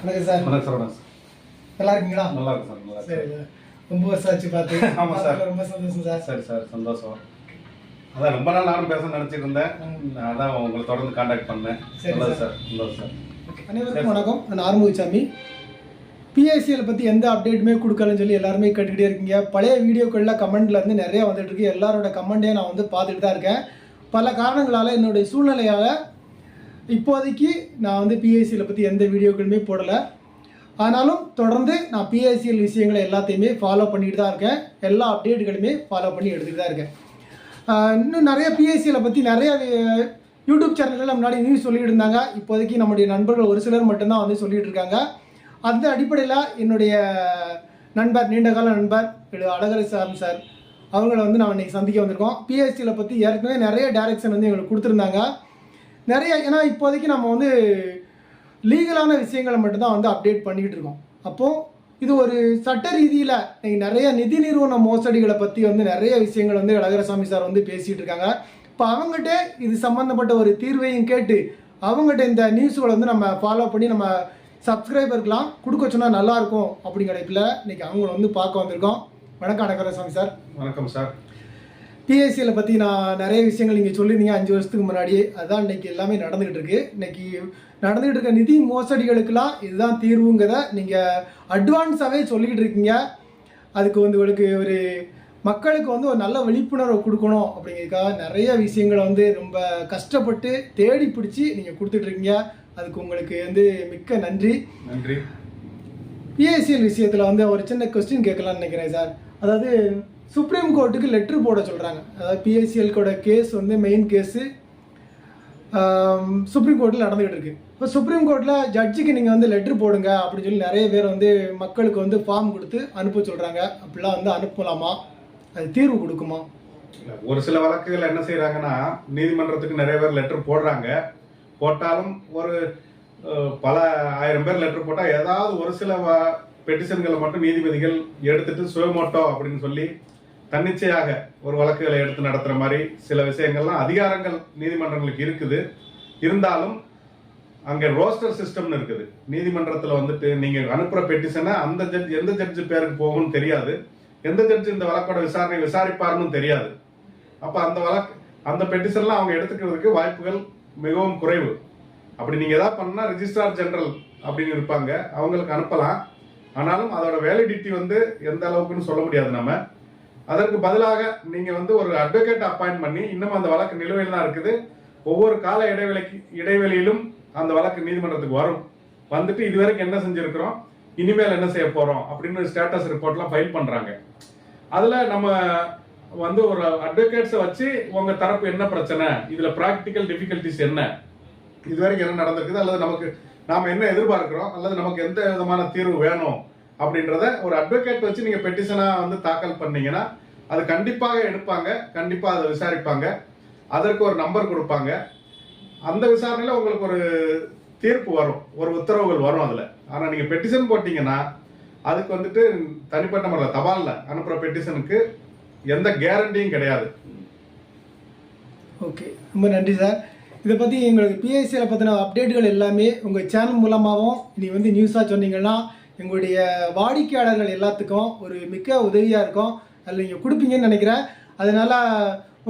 வணக்கம் சார். வணக்கம் சார் வணக்கம் சார். நல்லா இருக்கீங்களா? நல்லா இருக்கு சார் நல்லா சரி ரொம்ப வருஷம் ஆச்சு பார்த்து. ஆமா சார். ரொம்ப சந்தோஷம் சார். சரி சார் சந்தோஷம். அதான் ரொம்ப நாள் நானும் பேச நினைச்சிட்டு இருந்தேன். அதான் உங்களை தொடர்ந்து காண்டாக்ட் பண்ணேன். சரி சார். நல்லது சார் அனைவருக்கும் வணக்கம். நான் ஆறுமுகசாமி. பிஎஸ்சியில் பற்றி எந்த அப்டேட்டுமே கொடுக்கலன்னு சொல்லி எல்லாருமே கேட்டுக்கிட்டே இருக்கீங்க. பழைய வீடியோக்களில் கமெண்ட்ல இருந்து நிறைய வந்துட்டு இருக்கு. எல்லாரோட கமெண்ட்டையும் நான் வந்து பார்த்துட்டு தான் இருக்கேன். பல காரணங்களால் என்னுடைய சூழ்நிலையால் இப்போதைக்கு நான் வந்து பிஎஸ்சியில் பற்றி எந்த வீடியோக்களுமே போடலை. ஆனாலும் தொடர்ந்து நான் பிஎஸ்சிஎல் விஷயங்களை எல்லாத்தையுமே ஃபாலோ பண்ணிட்டு தான் இருக்கேன். எல்லா அப்டேட்டுகளுமே ஃபாலோ பண்ணி எடுத்துகிட்டு தான் இருக்கேன். இன்னும் நிறைய பிஎஸ்சியில் பற்றி நிறைய யூடியூப் சேனல்கள் முன்னாடி நியூஸ் சொல்லிட்டு இருந்தாங்க. இப்போதைக்கு நம்முடைய நண்பர்கள் ஒரு சிலர் மட்டும்தான் வந்து சொல்லிகிட்டு இருக்காங்க. அந்த அடிப்படையில் என்னுடைய நண்பர் நீண்டகால நண்பர் திரு அழகரை சார் சார் அவங்கள வந்து நான் இன்னைக்கு சந்திக்க வந்திருக்கோம். பிஎஸ்சியில் பற்றி ஏற்கனவே நிறைய டைரக்ஷன் வந்து எங்களுக்கு கொடுத்துருந்தாங்க. நிறைய ஏன்னா இப்போதைக்கு நம்ம வந்து லீகலான விஷயங்களை மட்டும்தான் வந்து அப்டேட் பண்ணிக்கிட்டு இருக்கோம். அப்போது இது ஒரு சட்ட ரீதியில் இன்னைக்கு நிறைய நிதி நிறுவன மோசடிகளை பற்றி வந்து நிறைய விஷயங்கள் வந்து அழகரசாமி சார் வந்து பேசிகிட்டு இருக்காங்க. இப்போ அவங்ககிட்ட இது சம்மந்தப்பட்ட ஒரு தீர்வையும் கேட்டு அவங்ககிட்ட இந்த நியூஸ்களை வந்து நம்ம ஃபாலோ பண்ணி நம்ம சப்ஸ்கிரைபருக்கெலாம் கொடுக்க சொன்னால் நல்லாயிருக்கும் அப்படிங்கிற இதில் இன்றைக்கி அவங்கள வந்து பார்க்க வந்திருக்கோம். வணக்கம் அழகரசாமி சார். வணக்கம் சார். பிஎஸ்சியில் பற்றி நான் நிறைய விஷயங்கள் நீங்கள் சொல்லியிருந்தீங்க. அஞ்சு வருஷத்துக்கு முன்னாடியே. அதான் இன்னைக்கு எல்லாமே நடந்துகிட்டு இருக்கு. இன்னைக்கு நடந்துகிட்டு இருக்க நிதி மோசடிகளுக்கெல்லாம் இதுதான் தீர்வுங்கிறத நீங்கள் அட்வான்ஸாகவே சொல்லிக்கிட்டு இருக்கீங்க. அதுக்கு வந்து உங்களுக்கு ஒரு மக்களுக்கு வந்து ஒரு நல்ல விழிப்புணர்வை கொடுக்கணும் அப்படிங்கிறதுக்காக நிறைய விஷயங்களை வந்து ரொம்ப கஷ்டப்பட்டு தேடி பிடிச்சி நீங்கள் கொடுத்துட்ருக்கீங்க அதுக்கு உங்களுக்கு வந்து மிக்க நன்றி. நன்றி. பிஎஸ்சிஎல் விஷயத்தில் வந்து ஒரு சின்ன கொஸ்டின் கேட்கலாம்னு நினைக்கிறேன் சார். அதாவது சுப்ரீம் கோர்ட்டுக்கு லெட்ரு போட சொல்கிறாங்க அதாவது பிஎஸ்சிஎல்கோட கேஸ் வந்து மெயின் கேஸு சுப்ரீம் கோர்ட்டில் நடந்துகிட்டு இருக்கு. இப்போ சுப்ரீம் கோர்ட்டில் ஜட்ஜுக்கு நீங்கள் வந்து லெட்ரு போடுங்க அப்படின்னு சொல்லி நிறைய பேர் வந்து மக்களுக்கு வந்து ஃபார்ம் கொடுத்து அனுப்ப சொல்கிறாங்க அப்படிலாம் வந்து அனுப்பலாமா? அது தீர்வு கொடுக்குமா? ஒரு சில வழக்குகள் என்ன செய்கிறாங்கன்னா நீதிமன்றத்துக்கு நிறைய பேர் லெட்டர் போடுறாங்க. போட்டாலும் ஒரு பல ஆயிரம் பேர் லெட்டர் போட்டால் ஏதாவது ஒரு சில பெட்டிஷன்களை மட்டும் நீதிபதிகள் எடுத்துட்டு சுயமோட்டோ அப்படின்னு சொல்லி தன்னிச்சையாக ஒரு வழக்குகளை எடுத்து நடத்துற மாதிரி சில விஷயங்கள்லாம் அதிகாரங்கள் நீதிமன்றங்களுக்கு இருக்குது. இருந்தாலும் அங்கே ரோஸ்டர் சிஸ்டம்னு இருக்குது. நீதிமன்றத்தில் வந்துட்டு நீங்கள் அனுப்புகிற பெட்டிஷனை அந்த ஜட்ஜ் எந்த ஜட்ஜு பேருக்கு போகும்னு தெரியாது. எந்த ஜட்ஜு இந்த வழக்கோட விசாரணை விசாரிப்பாருன்னு தெரியாது. அப்போ அந்த வழக்கு அந்த பெட்டிஷன்லாம் அவங்க எடுத்துக்கிறதுக்கு வாய்ப்புகள் மிகவும் குறைவு. அப்படி நீங்கள் எதாவது பண்ணால் ரிஜிஸ்ட்ரார் ஜெனரல் அப்படின்னு இருப்பாங்க. அவங்களுக்கு அனுப்பலாம். ஆனாலும் அதோட வேலிடிட்டி வந்து எந்த அளவுக்குன்னு சொல்ல முடியாது நம்ம. அதற்கு பதிலாக நீங்க வந்து ஒரு அட்வொகேட் அப்பாயிண்ட் பண்ணி இன்னும் அந்த வழக்கு நிலுவையில் தான் இருக்குது. ஒவ்வொரு கால இடைவெளிக்கு இடைவெளியிலும் அந்த வழக்கு நீதிமன்றத்துக்கு வரும். வந்துட்டு இதுவரைக்கும் என்ன செஞ்சிருக்கிறோம்? இனிமேல் என்ன செய்ய போறோம்? அப்படின்னு ஸ்டேட்டஸ் ரிப்போர்ட்லாம் ஃபைல் பண்றாங்க. அதுல நம்ம வந்து ஒரு அட்வொகேட்ஸை வச்சு உங்க தரப்பு என்ன பிரச்சனை? இதுல ப்ராக்டிக்கல் டிஃபிகல்டிஸ் என்ன? இதுவரைக்கும் என்ன நடந்திருக்குது? அல்லது நமக்கு நாம என்ன எதிர்பார்க்கிறோம்? அல்லது நமக்கு எந்த விதமான தீர்வு வேணும்? அப்படின்றத ஒரு அட்வொகேட் வச்சு நீங்க பெட்டிஷனா வந்து தாக்கல் பண்ணீங்கன்னா அது கண்டிப்பாக எடுப்பாங்க கண்டிப்பாக அதை விசாரிப்பாங்க. அதற்கு ஒரு நம்பர் கொடுப்பாங்க. அந்த விசாரணையில உங்களுக்கு ஒரு தீர்ப்பு வரும். ஒரு உத்தரவுகள் வரும் அதுல. ஆனா நீங்க பெட்டிஷன் போட்டீங்கன்னா அதுக்கு வந்துட்டு தனிப்பட்ட முறையில் தபால்ல அனுப்புற பெட்டிஷனுக்கு எந்த கேரண்டியும் கிடையாது. ஓகே. ரொம்ப நன்றி சார் இதை பற்றி எங்களுக்கு பிஎஸ்சியில் பற்றின அப்டேட்டுகள் எல்லாமே உங்கள் சேனல் மூலமாகவும் நீ வந்து நியூஸாக சொன்னீங்கன்னா எங்களுடைய வாடிக்கையாளர்கள் எல்லாத்துக்கும் ஒரு மிக்க உதவியாக இருக்கும். அதில் நீங்கள் கொடுப்பீங்கன்னு நினைக்கிறேன். அதனால்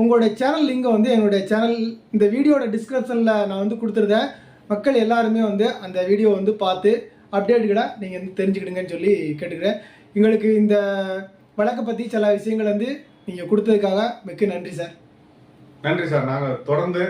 உங்களுடைய சேனல் லிங்கை வந்து என்னுடைய சேனல் இந்த வீடியோட டிஸ்கிரிப்ஷனில் நான் வந்து கொடுத்துருந்தேன். மக்கள் எல்லாருமே வந்து அந்த வீடியோ வந்து பார்த்து அப்டேட்டுகளை நீங்கள் வந்து தெரிஞ்சுக்கிடுங்கன்னு சொல்லி கேட்டுக்கிறேன். எங்களுக்கு இந்த வழக்கை பற்றி சில விஷயங்கள் வந்து நீங்கள் கொடுத்ததுக்காக மிக்க நன்றி சார் நன்றி சார் நாங்கள் தொடர்ந்து